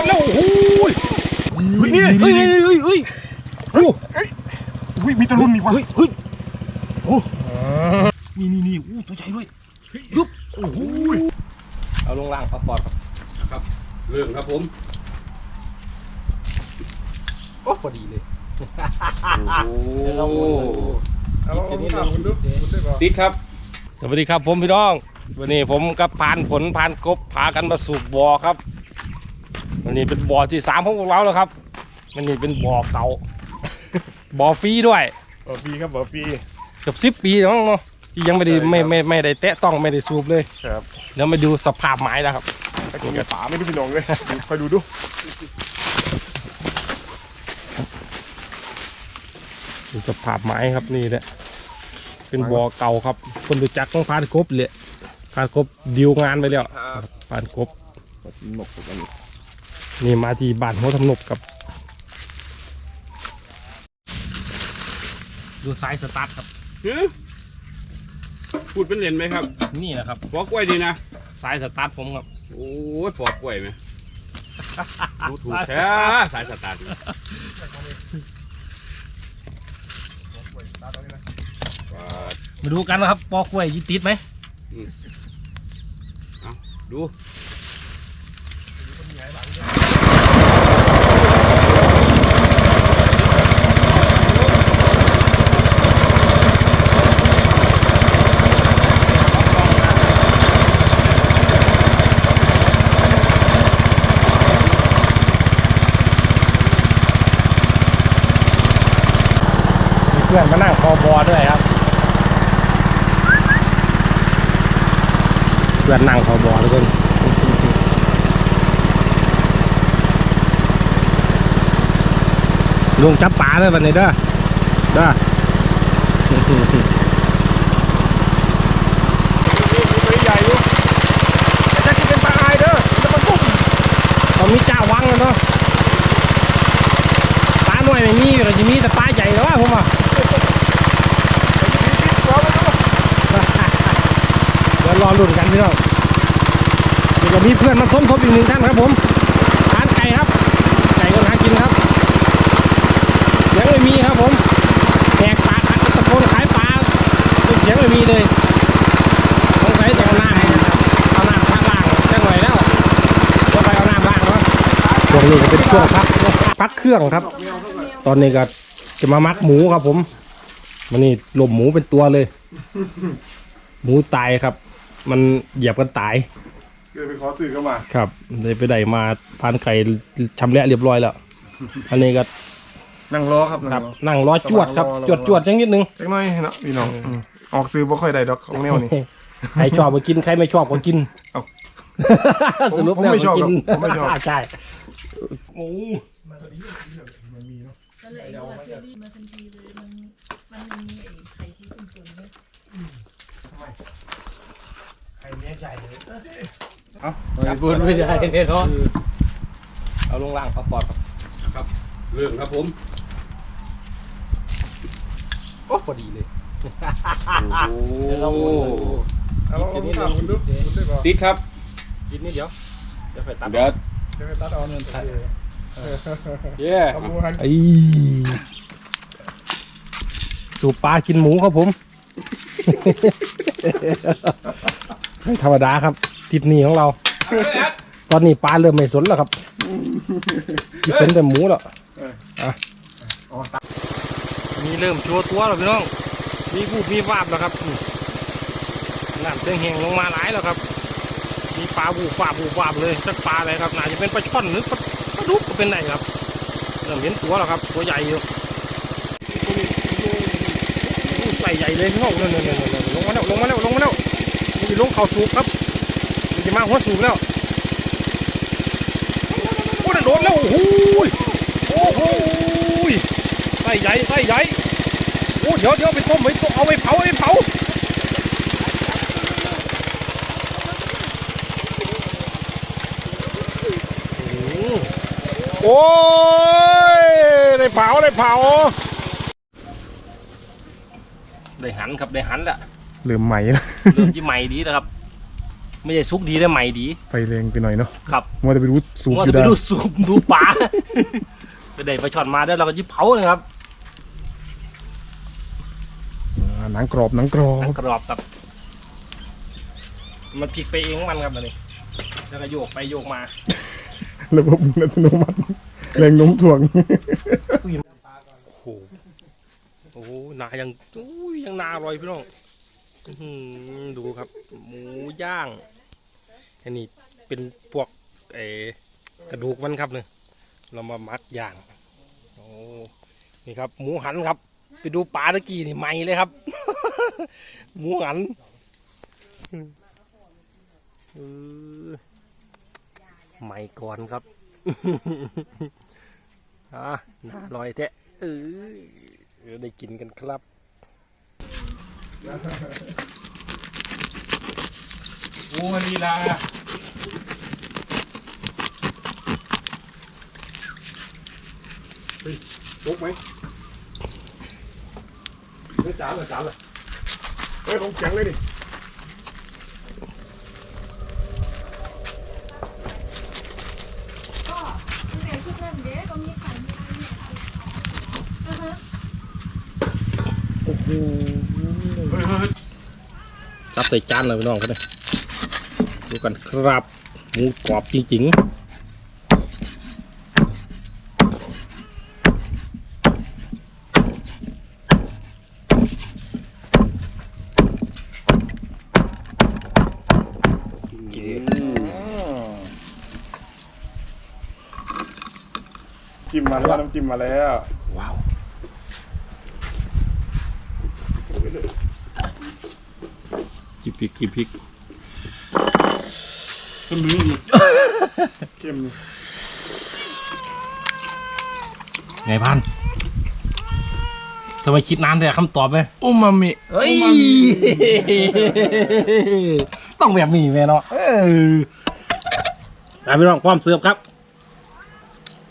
ดแล้วโอ้โหเฮ้ยนี่เฮ้ยเฮ้ยเฮ้ยเฮ้ยโอ้อุ้ยมีตะลุนอีกว่ะเฮ้ยเฮ้ยโอ้นี่นี่นี่อู้ตัวใหญ่ด้วยยุบโอ้โหเอาลงล่างเอาปอดครับเรื่องครับผมโอ้พอดีเลยโอ้ลองดูเอาลองดูถามคุณดูคุณได้ป่ะติดครับ สวัสดีครับผมพี่น้อง วันนี้ผมกับพานผลพานกบพากันมาสูบบ่อครับ วันนี้เป็นบ่อที่สามของพวกเราแล้วครับวันนี้เป็นบ่อเก่า บ่อฟรีด้วยบอฟีครับบอฟีเกือบสิบปีแล้วมั้งเนาะที่ยังไม่ได้ใช่ครับไม่ไม่ไม่ได้แตะต้องไม่ได้สูบเลยครับเดี๋ยวมาดูสภาพไม้แล้วครับถ้ากินกับป๋าไม่ดูพี่น้องเลยดูคอยดูดูดูสภาพไม้ครับนี่แหละเป็นบ่อเก่าครับ คนรู้จักของพานกบเลยพานกบดีลงานไปแล้วพานกบหนกอันนี้ นี่มาที่บ้านหัวทำนบครับ ดูสายสตาร์ทครับพูดเป็นเหรียญไหมครับนี่นะครับ ปอกกล้วยดีนะ สายสตาร์ทผมครับ โอ้ยปอกกล้วยไหมดูถูกแท้สายสตาร์ทมาดูกันนะครับปอกกล้วยยิติดไหม ดู เพื่อนมานั่งคอบอด้วยครับ เพื่อนนั่งคอบอทุกคนลุงจับปลาเลยวันนี้เด้อเด้อตัวใหญ่อยู่แต่ถ้ากินปลาอายเด้อจะมาปุ๊บตอนนี้เจ้าวังแล้วเนาะปลาหน่อยไม่มีเราจะมีแต่ปลาใหญ่แล้วผมว่าร้อนไปดู เดี๋ยว รอลุ้นกันพี่น้องเดี๋ยวจะมีเพื่อนมาสมทบอีกหนึ่งท่านครับผมทานไก่ครับไก่คนหากินครับยังไม่มีครับผมแหกปากขัดตะโกนขายปลาเสียงไม่มีเลยสงสัยจะเอาหน้าเอาหน้าพักล่างจะหน่อยแล้วจะไปเอาหน้าล่างวะช่วงนี้ก็เป็นช่วงพักพักเครื่องครับ ตอนนี้ก็จะมามักหมูครับผมมันนี่หลบหมูเป็นตัวเลย หมูตายครับ มันเหยียบกันตายเดี๋ยวไปขอสื่อเข้ามาครับเลยไปได้มาพานไก่ชำแหละเรียบร้อยแล้ว อันนี้ก็นั่งรอครับครันั่บงรอนั่งรอจวดครับระวังจวดจวดจังนิดนึงเล็กน้อยเนาะพี่น้องอืมออกซื้อบ่ค่อยได้ดอกของแนวนี้ใครชอบก็กินใครไม่ชอบก็กินเอ้าสรุปผมแล้วไม่ชอบก็กินครับผมไม่ชอบใช่โอ้ก็เลยไอ้ตัวเชอรี่มาทันทีเลยมันมันไม่มีไอ้ไข่ที่ตุ่มๆเนี่ย จับปืนไม่ได้เนี่ยเนาะเอาลงล่างเอาปอดครับครับ เรื่องครับผม โอ้พอดีเลย โอ้เดี๋ยวลองดู เอาลองดูถาคุณดูคุณได้ป่ะติดครับ กินนิดเดียวเดี๋ยวไปตัดเดี๋ยวเดี๋ยวไปตัดเอาเงินใส่เย้ขบวนไอ้สูบปลากินหมูครับผม ไม่ธรรมดาครับ ติดหนีของเรา ตอนนี้ปลาเริ่มไม่สนแล้วครับที่สนแต่หมูแล้วอะมีเริ่มชัวตัวแล้วพี่น้อง มีบูบมีวาบแล้วครับอืมน้ำเสียงแหงลงมาหลายแล้วครับ มีปลาบูบวาบบูบวาบเลยสักปลาอะไรครับน่าจะเป็นปลาช่อนหรือปลาปลาดุกก็เป็นได้ครับเริ่มเห็นตัวแล้วครับ ตัวใหญ่อยู่โอ้ใส่ใหญ่เลยพี่น้องเนี่ยเนี่ยเนี่ยลงมาแล้วลงมาแล้วลงมาแล้วมัน จะลงเข่าสูบครับมันจะมาหัวสูบแล้วโอ้ยโดนแล้วโอ้โหยโอ้โหยใส่ใหญ่ใส่ใหญ่โอ้เดี๋ยวเดี๋ยวไปต้มไปต้มเอาไปเผาไปเผาโอ้ยได้เผาได้เผาได้หันครับได้หันแหละ ลืมใหม่แล้วเริ่มที่ใหม่ดีนะครับ ไม่ใช่ซุกดีได้ใหม่ดีไฟแรงไปหน่อยเนาะครับมัวแต่ไปรู้สูบมัวอจะยู่ไปได้ดูสูบดูปลาไปได้ปลาช่อนมาแล้วเราก็ยิบเผาเลยครับอ่าหนังกรอบหนังกรอมันบกรอบครับ มันพลิกไปเองของมันครับอันนี้แล้วก็โยกไปโยกมา ระบบหมุนอัตโนมัติแรงโน้มถ่วง โอ้โหโอ้โหนายังอุ้ยยังนาอร่อยพี่น้องอื้อหือ ดูครับ หมูย่างอันนี้เป็นพวกเอกระดูกมันครับเนี่ยเรามามัดย่างโอ้นี่ครับ หมูหันครับ ไปดูปลาตะกี้นี่ใหม่เลยครับ หมูหันใหม่ก่อนครับอ่าน่าอร่อยแท้เออได้กินกันครับ โอ้ลีลาลุกไหมไม่จานเหรอจานเหรอเฮ้ยของแข็งเลยดิ ก็ตั้งแต่คิดเริ่มเด็กก็มีไข่มีอะไรเนี่ยอ่าฮะ โอ้โห ซับ ใส่จานเลยพี่น้องเขาเลยดูกันครับหมูกรอบจริงๆกินจิ้มมาแล้วน้ำจิ้มมาแล้ว ว้าว จิบพริกจิบพริกเข้มไงพันทำไมคิดนานแต่คำตอบไหมอุมามิเฮ้ยต้องแบบนี้แม่เนาะเออไปพี่น้องพร้อมเสิร์ฟครับ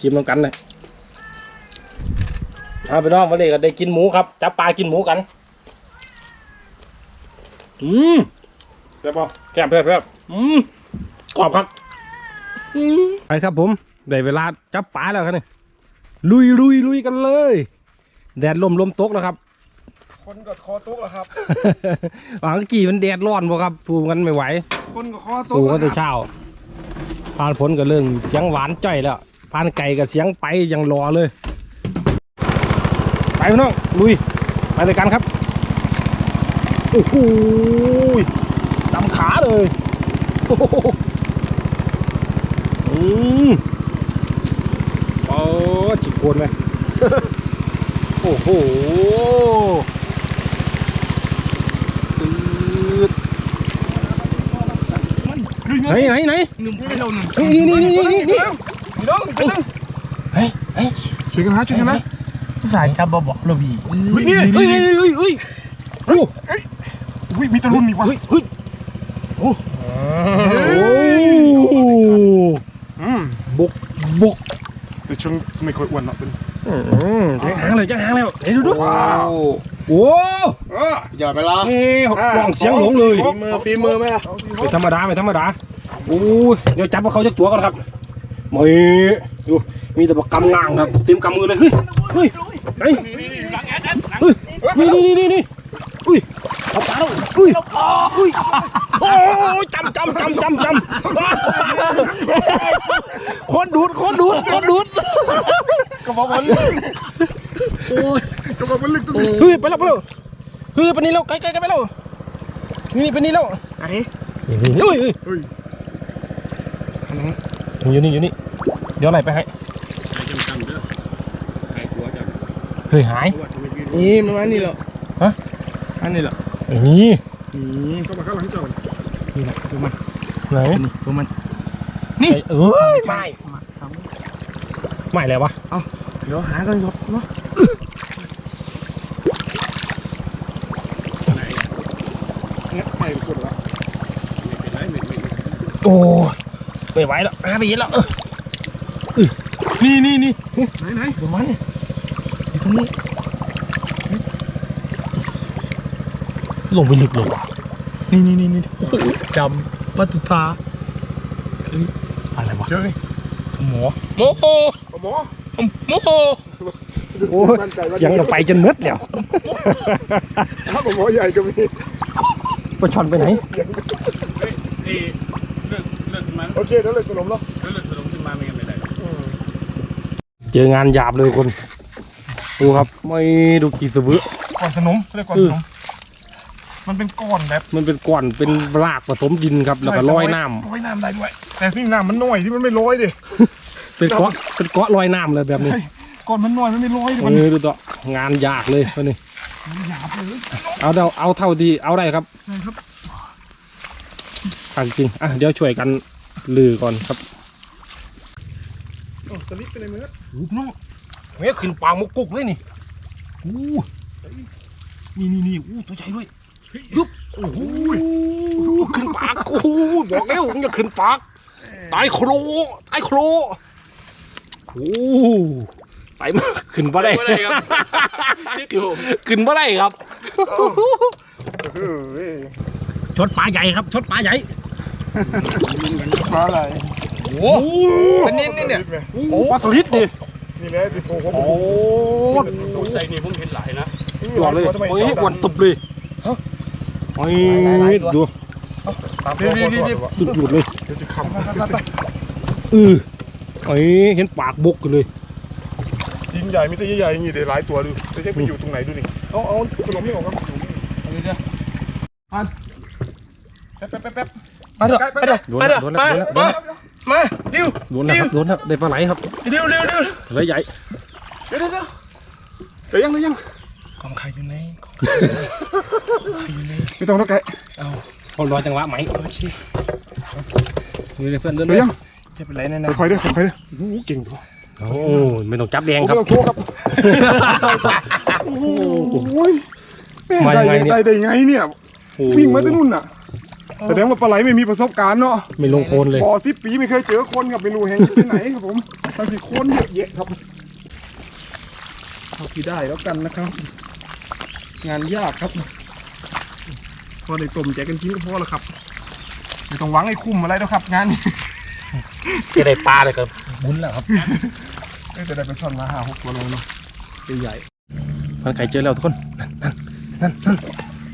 ชิมน้ำกันเลยเอาพี่น้องมาเลยก็ได้กินหมูครับจับปลากินหมูกัน อืมใช่ป่ะแก้มเพื่อนเพื่อนอืมกรอบครับอืมไปครับผมได้เวลาจับปลาแล้วครับเนี่ยลุยลุยลุยกันเลย แดดลมลมตกแล้วครับ คนกับคอตุ๊กเหรอครับหลังกี่มันแดดร้อนบ่ครับสู้กันไม่ไหว คนกับคอตุ๊กสู้กันแต่เช้าพานผลก็เรื่องเสียงหวานจ้อยแล้วพานไก่กับเสียงไปยังรอเลย ไปพี่น้องลุยไปเลยกันครับ โอ้โหจำขาเลยโอ้โหอืมโอ้จิกโคนเลยโอ้โหตืดไหนไหนไหนหนึ่งไม่เท่าหนึ่งนี่นี่นี่นี่นี่นี่พี่น้องพี่น้องเฮ้ยเฮ้ยช่วยกันนะช่วยกันนะสายจับบ่บอกเราพี่เฮ้ยนี่เฮ้ยเฮ้ยเฮ้ยเฮ้ยโอ้ อุ้ยมีตะลุนอีกว่ะเฮ้ยเฮ้ยโอ้โอ้อืมบุกบุกแต่ช่างไม่ค่อยอ้วนหรอกเป็นอืมจังหางเลยจังหางแล้วเฮ้ยดูดูว้าวโอ้เอออย่าไปละนี่กล่องเสียงหลงเลยฝีมือฝีมือไหมล่ะไม่ธรรมดาไม่ธรรมดาโอ้ยเดี๋ยวจับว่าเขาจะตัวก่อนครับไม่ดูมีแต่บอกกำงางครับเต็มกำมือเลยเฮ้ยเฮ้ยเฮ้ยนี่นี่นี่นี่ เอุ้ยเอาปลาแล้วอุ้ยอุ้ยโอ้ยจำจำจำจำจำคนดูดคนดูดคนดูดกระบอกมันโอ้ยกระบอกมันลึกตรงนี้เฮ้ยไปแล้วไปแล้วเฮ้ยไปนี่แล้วใกล้ใกล้ใกล้ไปแล้วนี่ไปนี่แล้วไอ้เฮ้ยเฮ้ยเฮ้ยอยู่นี่อยู่นี่เดี๋ยวอะไรไปให้จำจำเด้อใครกลัวจำเฮ้ยหายนี่มันนนี้เหรอฮะอันนี้เหรอ นี่นี่เข้ามาเข้ามาให้เจ้าก่อนนี่แหละตัวมันไหนนี่ตัวมันนี่เอ้ยไม่มาทไม่แล้ววะำเดี๋ยวหากันก่อนเนาะเนี่ยไม่กดละไม่เป็นไรไม่ไม่ไม่โอ้ยไม่ไหวแล้วหาไปเห็นแล้วเออเออนี่นี่นี่ไหนไหนตัวมันอยู่ตรงนี้ ลงไปลึกเลยว่ะนี่นี่นี่นี่จปตุตาเอ้ยอะไรวะเจอนี่หมอโมโหหมอโมโหโอ้ยเสียงกับไปจนมืดแล้วถ้าหมอใหญ่ก็มีปลาช่อนไปไหนเฮ้ยเอ้ยเลือกเลือกขึ้นมาโอเคเดี๋ยวเลยสนมแล้วเลือกสลงขึ้นมาไม่งั้นไม่ได้หรอกเจองานหยาบเลยคนดูครับไม่ดูกี่สวึก่อนสนมเรียกก่อนเอสอนม มันเป็นก้อนแบบมันเป็นก้อนเป็นรากผสมดินครับแล้วก็ลอยน้ำลอยน้ำได้ด้วยแต่ที่น้ำมันน้อยที่มันไม่ลอยดิเป็นเกาะเป็นเกาะลอยน้ำเลยแบบนี้ก้อนมันน้อยมันไม่ลอยดิเอมันอดูต่องานยากเลยวันนี้หยาบเลยเอาเดาเอาเท่าที่เอาได้ครับใช่ครับทางจริงอะเดี๋ยวช่วยกันลือก่อนครับโอ้สลิปไปในมือโอ้โหน้องเฮ้ยขึ้นปางมุกกุกเลยนี่อู้นี่นี่นี่อู้ตัวใหญ่ด้วย ยุบโอ้โหขึ้นปากโอ้โหบอกแล้วมึงอย่าขึ้นปากตายโครตายโครโอ้ไปมาขึ้นบ่ได้ไม่ได้ครับติดอยู่ขึ้นบ่ได้ครับเออเว้ยชดปลาใหญ่ครับชดปลาใหญ่ปลาอะไรโอ้อันนี้นี่เนี่ยโอ้ปลาสลิดดินี่แหละที่โผล่ผมโอ้โอ้ใส่นี่ผมเห็นหลายนะหยอดเลยโอ้ยอ้วนตุบเลย โอ้ยดูตามตัวตัวตัวสุดหยุดเลยเดี๋ยวจะขำเออโอ้ยเห็นปากบกกันเลยยิงใหญ่มีแต่ใหญ่ๆอย่างนี้เดี๋ยวหลายตัวดูจะยังไปอยู่ตรงไหนดูนี่เอาเอาขนมนี่ออกครับแป๊บแป๊บแป๊บแป๊บมาเถอะไปเถอะโดนไปแล้เถวอะโดนแล้วโดนแล้วมาเร็วโดนแล้วครับโดนแล้วได้ปลาไหลครับเร็วเร็วเร็วปลาไหลใหญ่เดี๋ยวเดี๋ยวเดี๋ยวเดี๋ยวยังเดี๋ยวยัง กองไข่อยู่ไหนกองไข่อยู่ไหนไม่ต้องแล้วไก่เอาเขารอจังหวะไหมเอาชีนี่เลยเพื่อนเดินเดี๋ยวยังจะเป็นไรแน่นะค่อยๆเด้อค่อยๆเด้อโอ้โหเก่งตัวโอ้ไม่ต้องจับแดงโอ้ครับโหครับโอ้โหแม่มายังไงได้เนี่ยได้ไงเนี่ยโอ้วิ่งมาตั้งนู่นน่ะแสดงว่าปลาไหลไม่มีประสบการณ์เนาะไม่ลงโคนเลยบ่อสิบปีไม่เคยเจอคนครับไม่รู้แห่งที่ไหนครับผมทางสิคนเยอะแยะครับเอาที่ได้แล้วกันนะครับ งานยากครับ พอได้ต้มแจกกันกินก็พอแล้วครับไม่ต้องหวังให้คุ้มอะไรแล้วครับ งานนี้จะได้ปลาเลยครับบุญแล้วครับเอ้ยแต่ได้ไปช่อนมาห้าหกตัวเลยเนาะใหญ่มันไข่เจอแล้วทุกคนนั่นนั่นนั่น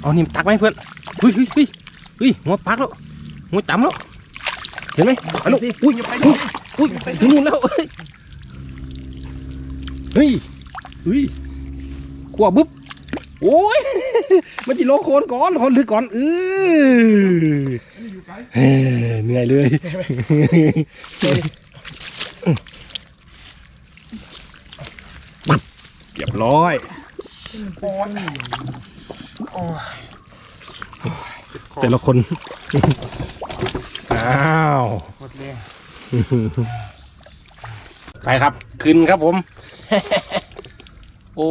เอานี่ตักไหมเพื่อนเฮ้ยเฮ้ยเฮ้ยเฮ้ยหัวปักแล้วหัวจำแล้วเห็นไหมอันนู้นอุ้ยอุ้ยอุ้ยถึงนู่นแล้วเฮ้ยเฮ้ยเฮ้ยขวบบุ๊บ โอ้ยมันจะลโคนก่อนโคนลึกก่อนเออเหนื่อยเลยเรียบร้อยโอ้ยแต่ละคน อ้าวไปครับ ขึ้นครับผม โอ้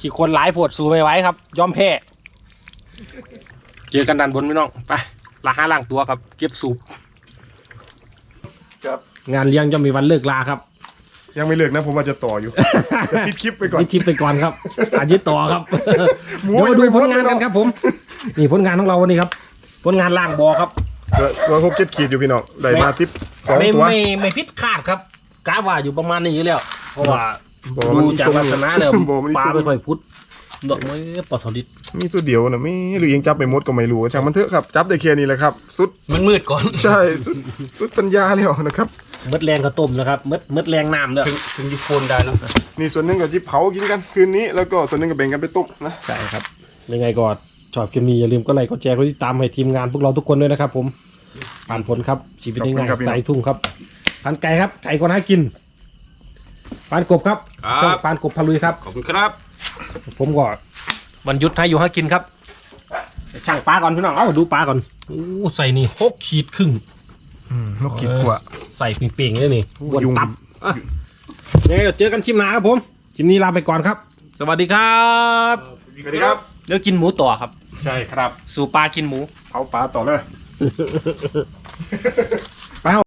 ขี่คนหลายปวดสู้ไม่ไหวครับ ยอมแพ้ เจอกันด้านบนพี่น้อง ไปลาห้าล่างตัวครับ เก็บสูบครับงานเลี้ยงย่อมมีวันเลิกลาครับ ยังไม่เลิกนะผมว่าจะต่ออยู่จะปิดคลิปไปก่อน นี่ชิปไปก่อนครับ อาทิตย์ต่อครับ หมูเดี๋ยวมาดูยังไม่ผหมลดงานเลยกันเนาะครับผม นี่ผลงานของเราวันนี้ครับ ผลงานล่างบอครับร้อยหกเจ็ดขีดอยู่พี่น้องได้มาสิบสองไม่ตัว ไม่ไม่พิษคาดครับกะว่าอยู่ประมาณนี้อยู่แล้ว เพราะว่าบ่มัน ดูจากลักษณะเนี่ยบ่มันปลาส่งไม่ค่อยพุดดอกไม้ปลาสลิดมีตัวเดียวนะไม่หรือยังจับไปหมดก็ไม่รู้ช่างมันเถอะครับ จับได้แค่นี้แหละครับ สุดมันมืดก่อน ใช่สุดสุดปัญญาแล้วนะครับมืดแรงก็ต้มนะครับมืดมืดแรงน้ำเด้อถึงถึงญี่ปุ่นได้เนาะนี่ส่วนหนึ่งกับจิบเผากินกันคืนนี้แล้วก็ส่วนหนึ่งกับแบ่งกันไปต้มนะใช่ครับยังไงก็ชอบคลิปนี้อย่าลืมก็ไลค์ก็แชร์ก็ติดตามให้ทีมงานพวกเราทุกคนด้วยนะครับ ผมผ่านผลครับชีวิตง่ายๆสไตล์ทุ่งครับพันไก่ครับไก่คนหากิน ปานกบครับครัช่องบปานกบพลุยครับ ขอบคุณครับ ผมก็วันหยุดให้อยู่ให้กินครับ ช่างปลาก่อนพี่น้องเอาดูปลาก่อนโอ้ใส่นี่หกขีดครึ่งนกขีดกว่าใส่เป่งๆเลยนี่โอ้บนยุง ตับอะยังไงเดี๋ยวเจอกันคลิปหน้าครับผมคลิปนี้ลาไปก่อนครับ สวัสดีครับสวัสดีครับ เดี๋ยวกินหมูต่อครับ ใช่ครับ สู่ปลากินหมู เผาปลาต่อเลย